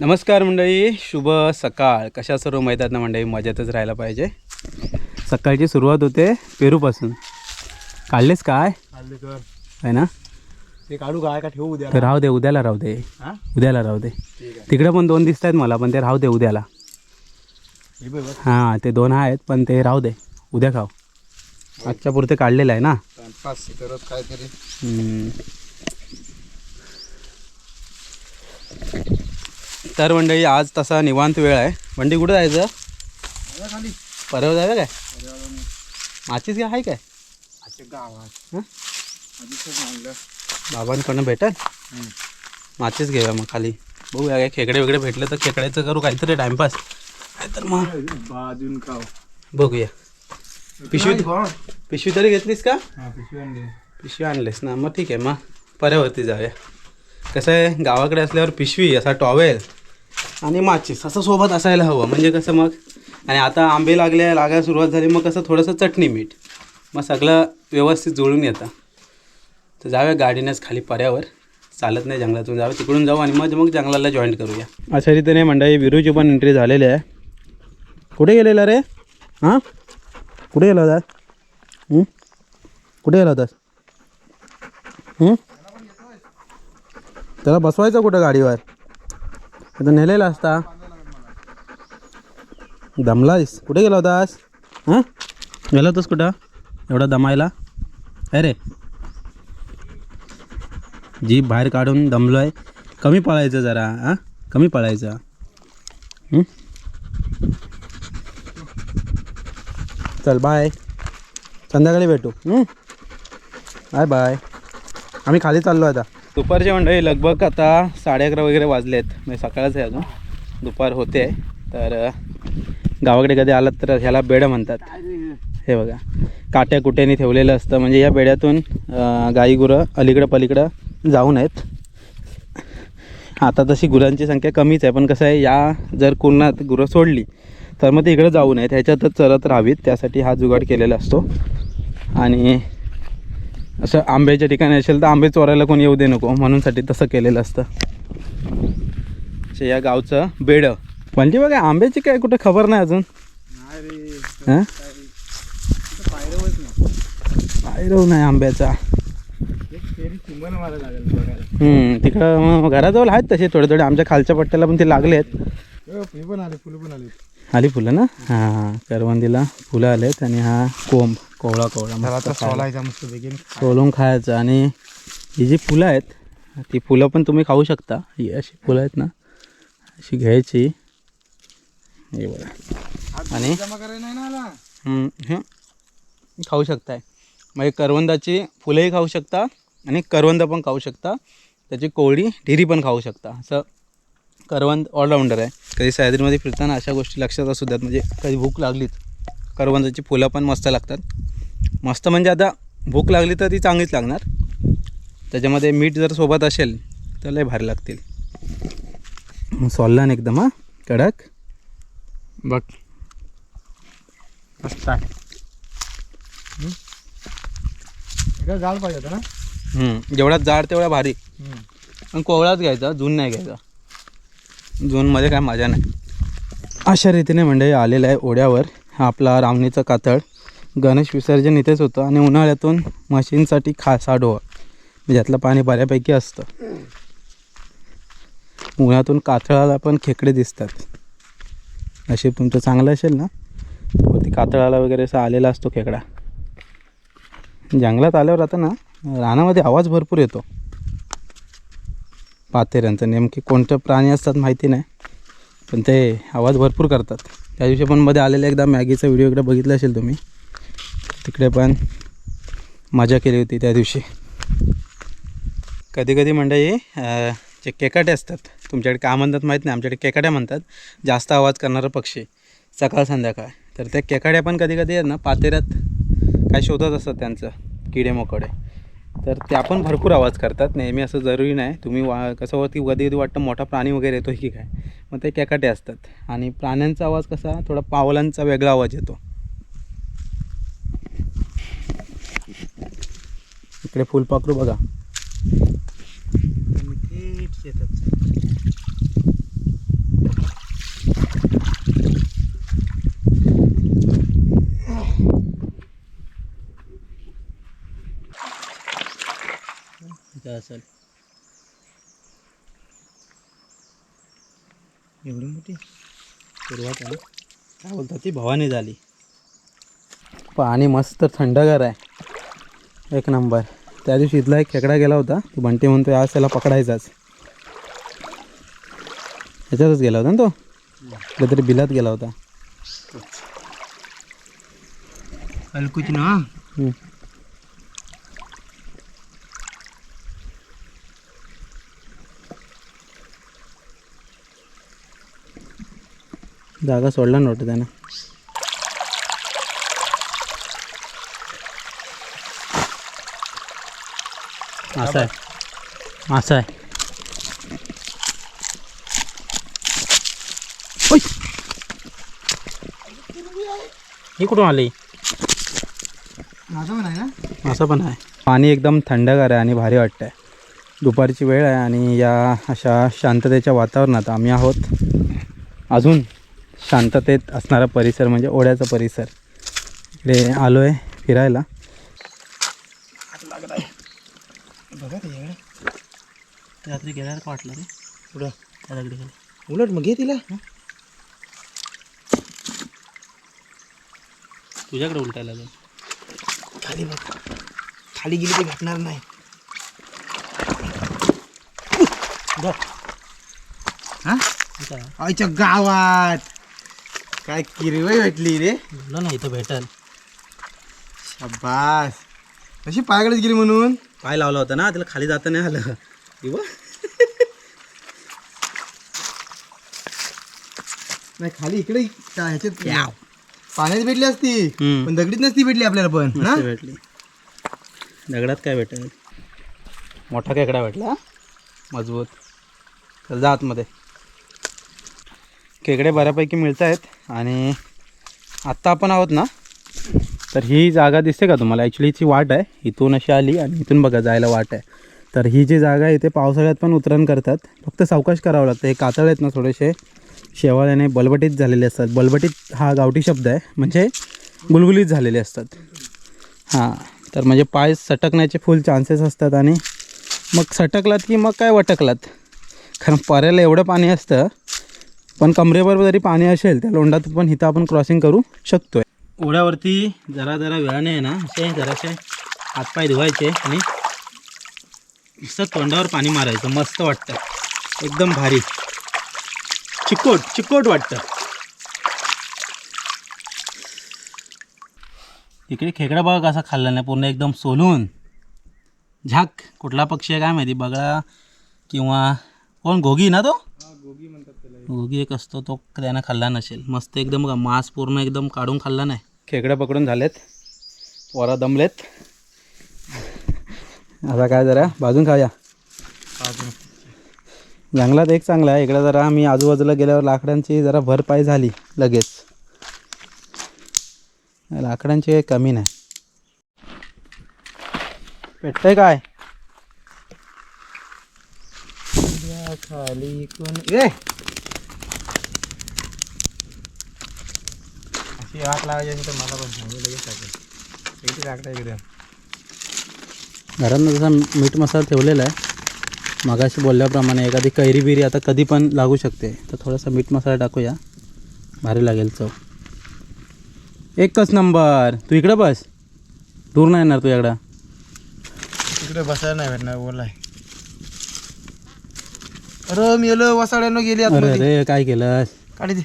नमस्कार मंडळी शुभ सकाळ. कशा सर्व मैदात ना मंडळी? मजेतच राहायला पाहिजे. सकाळची सुरुवात होते पेरूपासून. काढलेस काय? आहे ना? ते काढू काय? का ठेवू उद्या तर राहू दे उद्याला राहू दे. हा? उद्याला राहू दे. ठीक तिकडे पण दोन दिसत आहेत मला पण ते राहू दे उद्याला. हे बघ बघ. हां ते दोन आहेत पण ते राहू दे. उद्या खाऊ. आजच्या पुरते काढलेलं आहे ना? टाइमपास करत काहीतरी. हम्म. तर मंडळी आज तसा निवांत वेळ आहे. मंडी कुठं जायचं? खाली. परवा जायचं काय? माचीच काय? आहे. काय बाबांकडनं भेटेल? माचीच घेऊया मग खाली. बघूया काय खेकडे वगैरे भेटले तर खेकड्याचं करू काहीतरी टाइमपास. तर मग बाजून खाऊ. बघूया. पिशवी पिशवी तरी घेतलीस का? पिशवी आणली. पिशवी आणलीस ना. मग ठीक आहे मग पर्यावरती जाऊया. कसं आहे गावाकडे असल्यावर पिशवी असा टॉवेल आणि माचीस असं सोबत असायला हवं. म्हणजे कसं मग आणि आता आंबे लागले लागायला सुरुवात झाली मग कसं थोडंसं चटणी मीठ. मग सगळं व्यवस्थित जुळून येतं. तर जाऊया गाडीनेच खाली पर्यावर चालत नाही जंगलातून जाऊया तिकडून जाऊ आणि मग मग जंगलाला जॉईन करूया. अशा रीतीने मंडळी विरूची पण एंट्री झालेली आहे. कुठे गेलेला रे? हां? कुठे गेला होतास कुठे गेला होतास त्याला बसवायचं कुठं गाडीवर? आता नेलेला असता. दमलास कुठे गेला होतास हां? गेला होतास कुठं? एवढा दमायला? अरे जीप बाहेर काढून दमलो आहे कमी पळायचं जरा हां? कमी पळायचं. चल बाय संध्याकाळी भेटू. हं? बाय बाय आम्ही खाली चाललो आता. दुपारचे मंडळी लगभग आता साडे अकरा वगैरे वाजले आहेत म्हणजे सकाळच आहे अजून. दुपार होते. तर गावाकडे कधी आलात तर ह्याला बेडं म्हणतात. हे बघा. काट्या कुट्याने ठेवलेलं असतं. म्हणजे या बेड्यातून गाई गुरं अलीकडं पलीकडं जाऊन आहेत आता तशी गुरांची संख्या कमीच आहे. पण कसं आहे या जर कुरणात गुरं सोडली तर मग ते इकडं जाऊ नयेत. ह्याच्यातच चरत राहावीत. त्यासाठी हा जुगाड केलेला असतो. आणि असं आंब्याच्या ठिकाणी असेल तर आंबे चोरायला कोणी येऊ दे नको. म्हणूनसाठी तसं केलेलं असतं. असं या गावचं बेड. म्हणजे बघा आंब्याची काय कुठं खबर नाही अजून. हां? पायरव नाही आंब्याचा. तिकडं घराजवळ आहेत तसे थोडे थोडे. आमच्या खालच्या पट्ट्याला पण ते लागले आहेत. आली फुलं ना? हां. करवंदीला फुलं आलेत आणि हा कोंब. कोवळा कोवळा त्याला मस्त आता खायला. सोलायचा मस्त begin. सोलून खायचं आणि ही जी फुलं आहेत ती फुलं पण तुम्ही खाऊ शकता. ही अशी फुलं आहेत ना अशी घ्यायची. हे बघा. आणि जमा करायला नाही ना आला? हम्म, हे खाऊ शकताय. म्हणजे करवंदाची फुलंही खाऊ शकता आणि करवंद पण खाऊ शकता. त्याची कोळी ढिरी पण खाऊ शकता. असं करवंद ऑलराऊंडर आहे. कधी सह्याद्रीमध्ये फिरताना अशा गोष्टी लक्षात असू द्यात. म्हणजे कधी भूक लागलीच करवंदाची फुलं पण मस्त लागतात. मस्त म्हणजे आता भूक लागली तर ती चांगलीच लागणार. त्याच्यामध्ये मीठ जर सोबत असेल तर लय भारी लागतील. सोलला ना एकदम हां. कडक. बघ. मस्त आहे. जाळ पाहिजे होता ना? जेवढा जाड तेवढा भारी. पण कोवळाच घ्यायचा जून नाही घ्यायचा. जूनमध्ये काय मजा नाही. अशा रीतीने मंडळी आलेलं आहे ओढ्यावर हा आपला रावणीचं कातळ. गणेश विसर्जन इथेच होतं आणि उन्हाळ्यातून मशीनसाठी खासा साडोवा ज्यातलं म्हणजे पाणी बऱ्यापैकी असतं. उन्हातून कातळाला पण खेकडे दिसतात. असे तुमचं चांगलं असेल ना? वरती कातळाला वगैरे असा आलेला असतो खेकडा. जंगलात आल्यावर आता ना रानामध्ये आवाज भरपूर येतो. पातेऱ्यांचा नेमके कोणते प्राणी असतात माहिती नाही पण ते आवाज भरपूर करतात. त्या दिवशी पण मध्ये आलेला एकदा मॅगीचा व्हिडिओ इकडे बघितला असेल तुम्ही. तिकडे पण मजा केली होती त्या दिवशी. कधी कधी मंडळी जे केकाटे असतात तुमच्याकडे काय म्हणतात माहीत नाही आमच्याकडे केकाट्या म्हणतात जास्त आवाज करणारं पक्षी सकाळ संध्याकाळ. तर त्या केकाड्या पण कधी कधी आहेत ना पातेऱ्यात काय शोधत असतात त्यांचं किडे मकोडे. तर त्या पण भरपूर आवाज करतात नेहमी असं जरुरी नाही तुम्ही वा कसं होतं की कधी कधी वाटतं मोठा प्राणी वगैरे येतो की काय मग ते केकाटे असतात. आणि प्राण्यांचा आवाज कसा थोडा पावलांचा वेगळा आवाज येतो. इकडे फुलपाखरू बघा. एवढी मोठी? सुरुवात आहे काय बोलतात ती? भवानी झाली. पाणी मस्त थंडगार आहे. एक नंबर. त्या दिवशी इथला एक खेकडा गेला होता. तो बंटी म्हणतोय आज त्याला पकडायचाच. ह्याच्यातच गेला होता ना तो? कुठेतरी बिलात गेला होता. हलकुच ना. जागा सोडला नव्हतं त्यानं. असं आहे. असं आहे! ही कुठून आली? माझं पण आहे ना? असं पण आहे. पाणी एकदम थंडगार आहे आणि भारी वाटतं आहे दुपारची वेळ आहे आणि या अशा शांततेच्या वातावरणात आम्ही आहोत. अजून शांततेत असणारा परिसर म्हणजे ओढ्याचा परिसर. इकडे आलो आहे फिरायला बघा त्याच्याकडे रात्री गेल्यावर वाटलं रे? पुढं त्या दगडी उलट मग घे तिला. तुझ्याकडे उलटायला लागेल. खाली बघ. खाली गेली ते भेटणार नाही. हा? आईच्या गावात. काय किरवई भेटली रे. बोललो ना इथं भेटल. शाबास. कशी पायाकडेच गेली म्हणून? पाय लावला होता ना त्याला खाली जाता नाही आलं. किंवा नाही खाली इकडे काय ह्याच्यात पाण्यात भेटली असती हम्म. पण दगडीत नसती भेटली आपल्याला पण मस्त भेटली. दगडात काय भेटेल मोठा खेकडा भेटला हा? मजबूत. चल जा आतमध्ये. खेकडे बऱ्यापैकी मिळत आहेत आणि आत्ता आपण आहोत ना तर ही जागा दिसते का तुम्हाला? ॲक्च्युली हिची वाट आहे. इथून अशी आली आणि इथून बघा जायला वाट आहे. तर ही जी जागा आहे इथे पावसाळ्यात पण उतरण करतात. फक्त सावकाश करावं लागतं. हे कातळ आहेत ना थोडेसे. शेवाळ्याने बलबटीत झालेले असतात. बलबटीत हा गावठी शब्द आहे. म्हणजे गुलगुलीत झालेले असतात. हां. तर म्हणजे पाय सटकण्याचे फुल चान्सेस असतात आणि मग सटकलात की मग काय वटकलात? कारण पऱ्याला एवढं पाणी असतं. पण कमरेवर जरी पाणी असेल त्या लोंडात पण इथं आपण क्रॉसिंग करू शकतो ओढ्यावरती जरा जरा वेळाने आहे ना असे जरासे हातपाय धुवायचे आणि नुसतं तोंडावर पाणी मारायचं मस्त वाटतं. एकदम भारी. चिकोट चिकोट वाटतं. इकडे खेकडा बघा कसा खाल्ला नाही पूर्ण एकदम सोलून. झाक कुठला पक्षी आहे काय माहिती बगळा किंवा कोण घोगी ना तो? घोगी एक असतो तो त्यानं खाल्ला नसेल. मस्त एकदम बघा मांस पूर्ण एकदम काढून खाल्ला नाही. खेकडा पकडून झालेत. वरा दमलेत. आता काय जरा भाजून खाऊया. जंगलात एक चांगला आहे. इकडे जरा मी आजूबाजूला गेल्यावर लाकडांची जरा भरपाई झाली लगेच. लाकडांची काही कमी नाही. भेटतंय काय? खाली कोण ए! अशी वाट लावायची असेल तर मला पण सांगू लगेच टाकता एकदम घरात जसा मीठ मसाला ठेवलेला आहे मगाशी बोलल्याप्रमाणे एखादी कैरी बिरी आता कधी पण लागू शकते. तर थोडासा मीठ मसाला टाकूया. भारी लागेल चव. एकच नंबर. तू इकडं बस. दूर नाही येणार तुझ्याकडं तिकडे बसायला नाही भेटणार बोलाय. अरे मी गेलो वसाड्यानं गेली अरे आतमध्ये. अरे काय केलंस? काढी दे.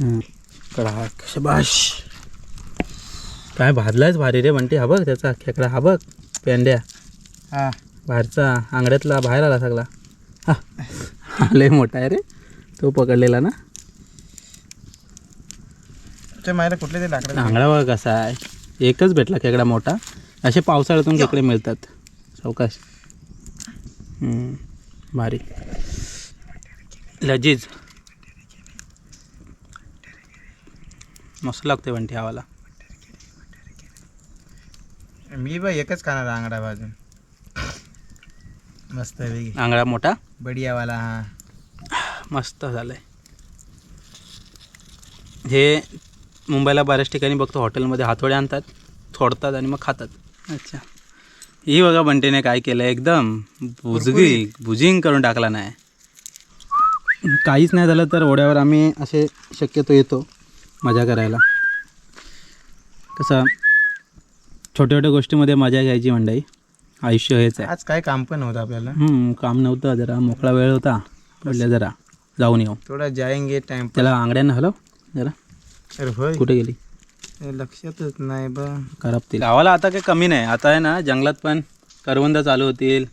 हं. कडाक शबाश. काय भाजलायच भारी रे बंटी. हा बघ त्याचा खेकडा. हा बघ पेंड्या. हा. बाहेरचा आंगड्यातला बाहेर आला सगळा. हा. हा, लय मोठा आहे रे. तो पकडलेला ना. ते मायला कुठले ते लाकडं? आंगडा बघा कसा आहे. एकच भेटला खेकडा मोठा. असे पावसाळ्यातून खेकडे मिळतात. सावकाश हम्म, भारी. लजीज. मस्त लागते बंटी आवाला. मी बा एकच खाणार आंगडा भाजून. मस्त वेगळी आंगडा मोठा? बढियावाला हा. मस्त झालं आहे हे मुंबईला बऱ्याच ठिकाणी बघतो हॉटेलमध्ये हातोडे आणतात थोडतात आणि मग खातात. अच्छा. ही बघा बंटीने काय केलं एकदम. भुजगी भुजिंग करून टाकला नाही. काहीच नाही झालं तर ओढ्यावर आम्ही असे शक्यतो येतो मजा करायला. कसं? छोट्या छोट्या गोष्टीमध्ये मजा घ्यायची मंडई आयुष्य हेच आहे. आज काय काम पण नव्हतं आपल्याला. हम्म, काम नव्हतं जरा मोकळा वेळ होता. म्हटलं जरा. जाऊन येऊ. थोडा जायंगे टाइम त्याला आंगड्यानं हलव जरा. अरे होय. कुठे गेली? हे लक्षातच नाही बा. करपतील. गावाला आता काही कमी नाही. आता आहे ना जंगलात पण करवंद चालू होतील.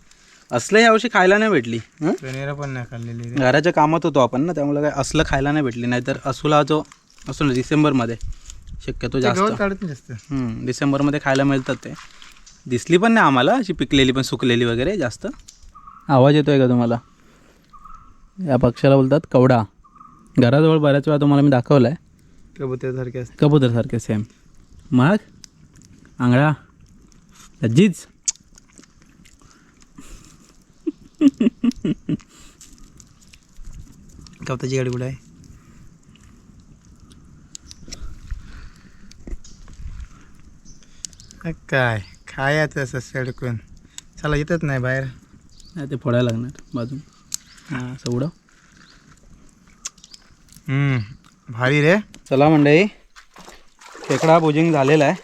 असलं यावर्षी खायला नाही भेटली हं? पण नाही खाल्लेली रे. घराच्या कामात होतो आपण ना त्यामुळे काय असलं खायला नाही भेटली. नाहीतर असुला जो असतो ना डिसेंबरमध्ये. शक्यतो ते जास्त. गवत काढत नाही जास्त. हम्म, डिसेंबरमध्ये खायला मिळतात ते. दिसली पण नाही आम्हाला अशी पिकलेली पण सुकलेली वगैरे जास्त. आवाज येतोय का तुम्हाला? या पक्षाला बोलतात कवडा. घराजवळ बऱ्याच वेळा तुम्हाला मी दाखवला आहे कबुतरसारखे असते कबूतरसारखे सेम मग? आंगळा. लज्जीच. गवताची गाडी कुठे आहे? काय? खायचं असं सडकून? चला येतच नाही बाहेर. नाही ते फोडायला लागणार बाजून. हां असं उडव. हम्म, भारी रे. चला मंडळी खेकडा भुजिंग झालेला आहे.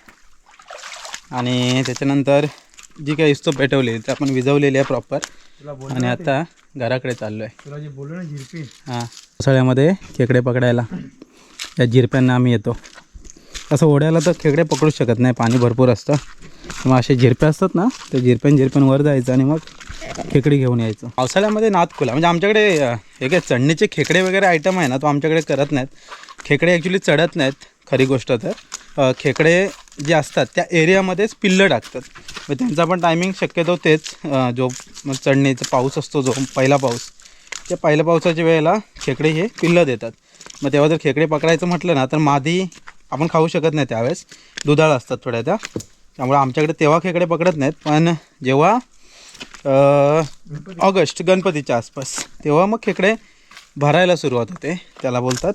आणि त्याच्यानंतर जी काही इस्तो पेटवली ती आपण विजवलेली आहे प्रॉपर तुला बोल आणि आता घराकडे चाललो आहे तुला जे बोललो ना झिरपी. हां. पावसाळ्यामध्ये खेकडे पकडायला त्या जिरप्यांना आम्ही येतो. असं ओढ्याला तर खेकडे पकडूच शकत नाही पाणी भरपूर असतं. मग असे झिरपे असतात ना ते झिरप्यान झिरप्यान वर जायचं आणि मग खेकडी घेऊन यायचं. पावसाळ्यामध्ये नाद खुला. म्हणजे आमच्याकडे हे काय चढणीचे खेकडे वगैरे आयटम आहे ना तो आमच्याकडे करत नाहीत. खेकडे ॲक्च्युली चढत नाहीत खरी गोष्ट तर. खेकडे जे असतात त्या एरियामध्येच पिल्लं टाकतात. मग त्यांचा पण टायमिंग शक्यतो तेच. जो मग चढणीचा पाऊस असतो जो पहिला पाऊस त्या पहिल्या पावसाच्या वेळेला खेकडे हे पिल्लं देतात. मग तेव्हा जर खेकडे पकडायचं म्हटलं ना तर मादी आपण खाऊ शकत नाही त्यावेळेस. दुधाळ असतात थोड्या त्या. त्यामुळे आमच्याकडे तेव्हा खेकडे पकडत नाहीत पण जेव्हा ऑगस्ट गणपतीच्या आसपास तेव्हा मग खेकडे भरायला सुरुवात होते. त्याला बोलतात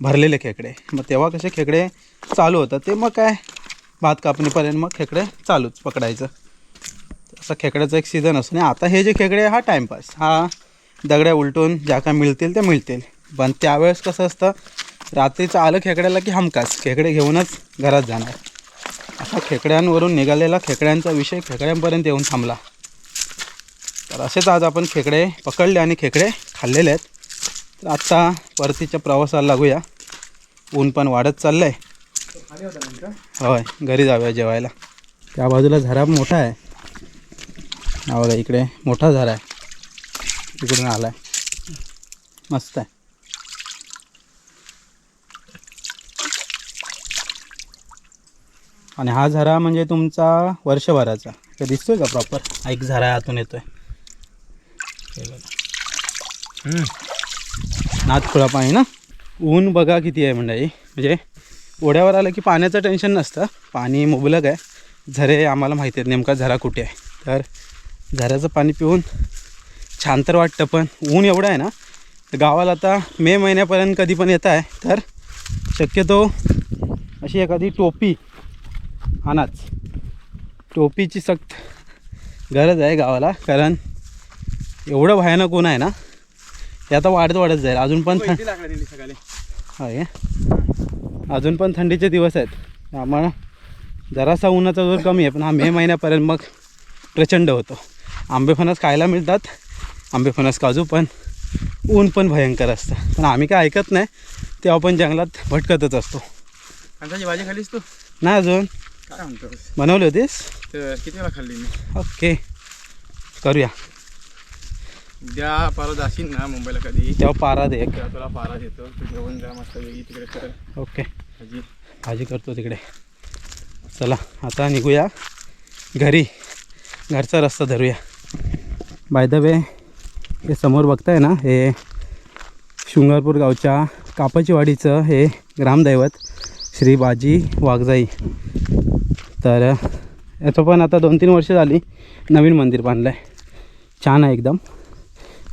भरलेले खेकडे. मग तेव्हा कसे खेकडे चालू होतात ते मग काय भात कापणीपर्यंत मग खेकडे चालूच पकडायचं. असा खेकड्याचा एक सीझन असतो आणि आता हे जे खेकडे हा टाईमपास हा दगड्या उलटून ज्या काय मिळतील त्या मिळतील. पण त्यावेळेस कसं असतं रात्रीचं आलं खेकड्याला की हमकास खेकडे घेऊनच घरात जाणार. असा खेकड्यांवरून निघालेला खेकड्यांचा विषय खेकड्यांपर्यंत येऊन थांबला. तर असेच आज आपण खेकडे पकडले आणि खेकडे खाल्लेले आहेत. तर आत्ता परतीच्या प्रवासाला लागूया. ऊन पण वाढत चाललं आहे होय घरी जाऊया जेवायला. त्या बाजूला झरा मोठा आहे. हा बघा इकडे मोठा झरा आहे. इकडून आला आहे मस्त आहे. आणि हा झरा म्हणजे तुमचा वर्षभराचा. का दिसतोय का प्रॉपर एक झरा आतून येतोय. हे बघा. नाथखुळा पाणी ना? ऊन बघा किती आहे मंडळी. म्हणजे ओढ्यावर आलं की पाण्याचं टेन्शन नसतं. पाणी मुबलक आहे. झरे आम्हाला माहिती आहेत नेमका झरा कुठे आहे. तर झऱ्याचं पाणी पिऊन छान तर वाटतं पण ऊन एवढं आहे ना तर गावाला आता मे महिन्यापर्यंत कधी पण येत आहे. तर शक्यतो अशी एखादी टोपी आणाच टोपीची सक्त गरज आहे गावाला कारण एवढं भयानक ऊन आहे ना हे आता वाढत वाढत जाईल. अजून पण थंड आहे अजून पण थंडीचे दिवस आहेत. त्यामुळं जरासा उन्हाचा जोर कमी आहे पण हा मे महिन्यापर्यंत मग प्रचंड होतो. आंबे फणस खायला मिळतात आंबे फणस काजू पण ऊन पण भयंकर असतं. पण आम्ही काय ऐकत नाही तेव्हा पण जंगलात भटकतच असतो. भाजी खाल्लीस तू? नाही अजून. काय म्हणतोस बनवली होतीस तर किती वेळा खाल्ली मी ओके करूया उद्या परत जाशील ना मुंबईला कधी तेव्हा पारा दे तेव्हा तुला पारा देतो तू जेवण जा मस्त वेगळी तिकडे कर ओके भाजी भाजी करतो तिकडे चला आता निघूया घरी घरचा रस्ता धरूया बाय द वे हे समोर बघताय ना हे शृंगारपूर गावच्या कापाची वाडीचं हे ग्रामदैवत श्री बाजी वाघजाई तर याचं पण आता दोन तीन वर्ष झाली नवीन मंदिर बांधलं आहे छान आहे एकदम.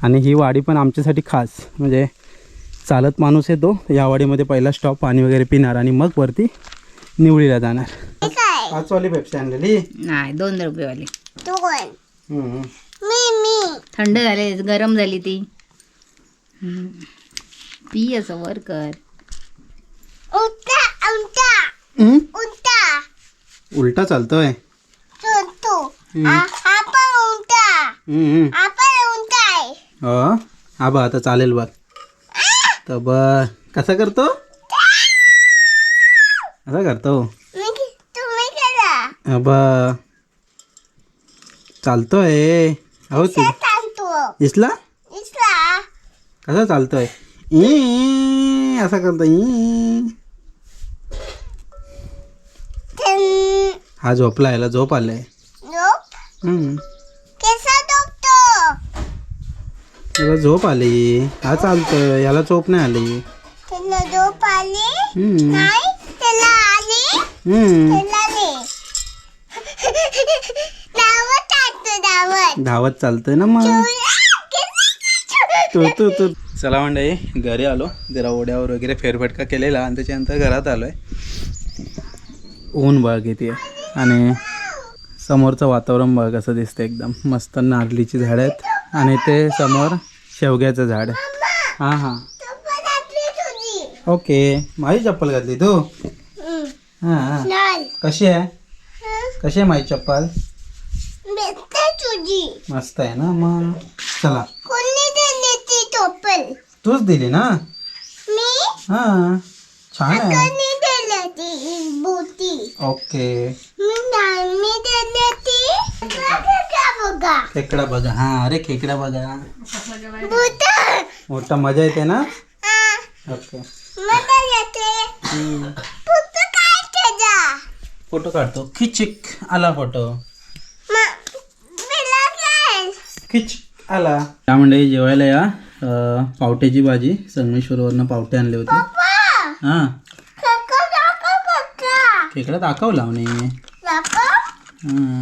आणि ही वाडी पण आमच्यासाठी खास. म्हणजे चालत माणूस येतो या वाडीमध्ये पहिला स्टॉप पाणी वगैरे पिणार आणि मग वरती निवळीला जाणार. पाचवाली पेप्सी आणलेली? नाही दोन रुपयेवाली. थंड झाले गरम झाली ती. पी असं वर कर. उलटा उलटा हम्म? उलटा चालतोय. तो तो हम्म. हा हा पण उलटा. हम्म. हा पण उलटा आहे हो हा बा आता चालेल बघ. तर बघ कसा करतो? कसा करतो? मी तुम्ही केला बा चालतोय. हो तू सांगतो दिसला इसला. कसा चालतोय? ई, असा करतो. ई. हा झोपला याला झोप आलाय. हम्म. याला झोप आली. हा चालतोय? याला झोप नाही आली. त्याला झोप आली? हम्म. नाही? त्याला आली? हम्म. त्याला आली. धावत टाकतो धावत. धावत चालतोय ना मग. तू तू तू. चला मंडळी घरी आलो. जरा ओढ्यावर वगैरे फेरफटका केलेला आणि त्याच्यानंतर घरात आलोय. ऊन बघ किती आहे आणि समोरचं वातावरण बघ कसं दिसतं एकदम. मस्त नारळीची झाड आहेत आणि ते समोर शेवग्याचं झाड आहे. हां हां. ओके. माझी चप्पल घातली तू? हां कशी आहे? कशी आहे माझी चप्पल? मस्त आहे ना मग. चला. तूच दिली ना? मी? हां. छान आहे. ओके. खेकडा बघा. हा अरे खेकडा बघा. मोठा. मजा येते ना? ओके. फोटो काढतो. खिचिक आला फोटो. खिच आला. त्या म्हणजे जेवायला या. पावट्याची भाजी. संगमेश्वरवरनं पावटे आणले होते. हा. खेकडा दाखव लावणे काका हा